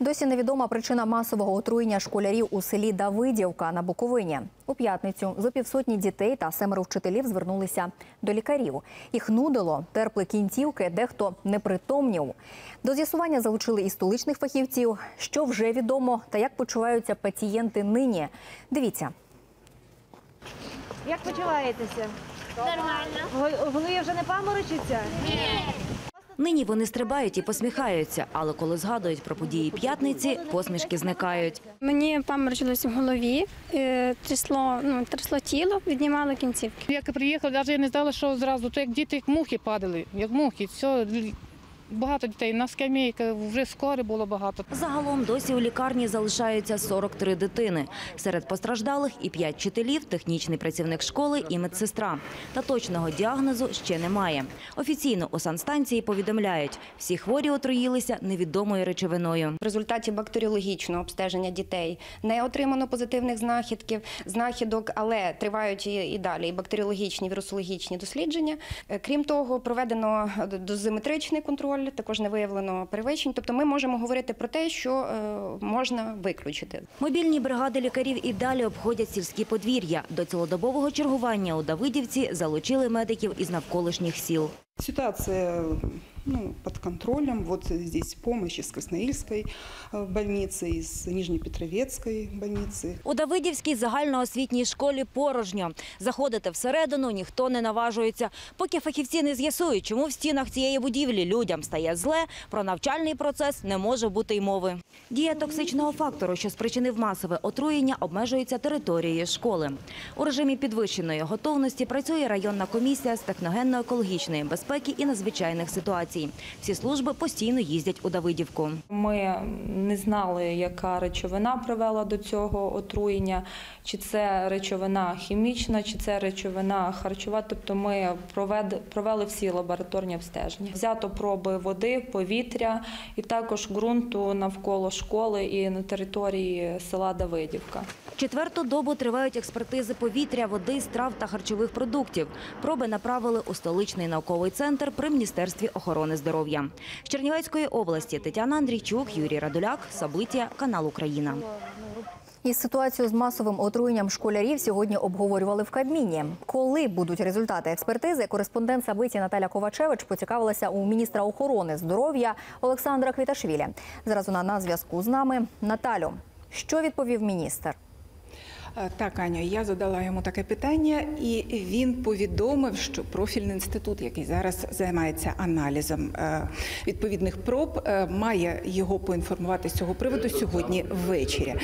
Досі невідома причина масового отруєння школярів у селі Давидівка на Буковині. У п'ятницю зо півсотні дітей та семеро вчителів звернулися до лікарів. Їх нудило, терпли кінцівки, дехто непритомнів. До з'ясування залучили і столичних фахівців. Що вже відомо та як почуваються пацієнти нині. Дивіться. Як почуваєтеся? Нормально. В голові вже не паморочиться? Нині вони стрибають і посміхаються, але коли згадують про події п'ятниці, посмішки зникають. Мені паморочилось в голові, трісло, трясло, ну, трясло тіло, віднімало кінцівки. Як я приїхала, навіть я не знала, що зразу. То як діти, як мухи падали, як мухи. Все, багато дітей. На скамейках вже скоро було багато. Загалом досі у лікарні залишаються 43 дитини. Серед постраждалих і 5 вчителів, технічний працівник школи і медсестра. Та точного діагнозу ще немає. Офіційно у санстанції повідомляють, всі хворі отруїлися невідомою речовиною. В результаті бактеріологічного обстеження дітей не отримано позитивних знахідків, знахідок, але тривають і, і далі і бактеріологічні, вірусологічні дослідження. Е, Крім того, проведено дозиметричний контроль, також не виявлено перевищень. Тобто ми можемо говорити про те, що е, можна виключити. Мобільні бригади лікарів і далі обходять сільські подвір'я. До цілодобового чергування у Давидівці залучили медиків із навколишніх сіл. Ситуация ну, под контролем. Вот здесь помощь из Красноильской э, больницы, из Нижнепетровецкой больницы. У Давидівській загальноосвітній школі порожньо. Заходити всередину ніхто не наважується. Поки фахівці не з'ясують, чому в стінах цієї будівлі людям стає зле, про навчальний процес не може бути й мови. Дія токсичного фактору, що спричинив масове отруєння, обмежується територією школи. У режимі підвищеної готовності працює районна комісія з техногенно-екологічної безпеки і надзвичайних ситуацій. Всі служби постійно їздять у Давидівку. Ми не знали, яка речовина привела до цього отруєння, чи це речовина хімічна, чи це речовина харчова. Тобто ми провели всі лабораторні обстеження. Взято проби води, повітря і також ґрунту навколо школи і на території села Давидівка. Четверту добу тривають експертизи повітря, води, страв та харчових продуктів. Проби направили у столичний науковий центр при Міністерстві охорони здоров'я. З Чернівецької області Тетяна Андрійчук, Юрій Радуляк, Сабиття, канал Україна. Із ситуацією з масовим отруєнням школярів сьогодні обговорювали в Кабміні. Коли будуть результати експертизи, кореспондент Сабиті Наталя Ковачевич поцікавилася у міністра охорони здоров'я Олександра Квіташвілі. Зараз вона на зв'язку з нами. Наталю, що відповів міністр? Е, Так, Аню, я задала йому таке питання, і він повідомив, що профільний інститут, який зараз займається аналізом е, відповідних проб, е, має його поінформувати з цього приводу сьогодні ввечері.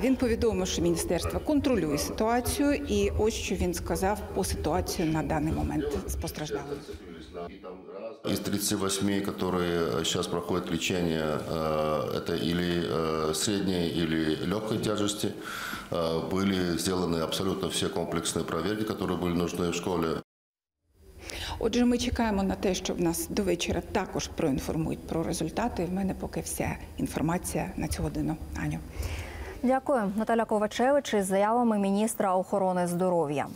Він повідомив, що міністерство контролює ситуацію, і ось що він сказав по ситуацію на даний момент з постраждалими. Из 38, которые сейчас проходят лечение, э, это или э, средней, или легкой тяжести, э, были сделаны абсолютно все комплексные проверки, которые были нужны в школе. Отже, ми чекаємо на те, що в нас до вечора також проінформують про результати. В мене поки вся інформація на цю годину. Аню. Дякую, Наталя Ковачевич із заявами міністра охорони здоров'я.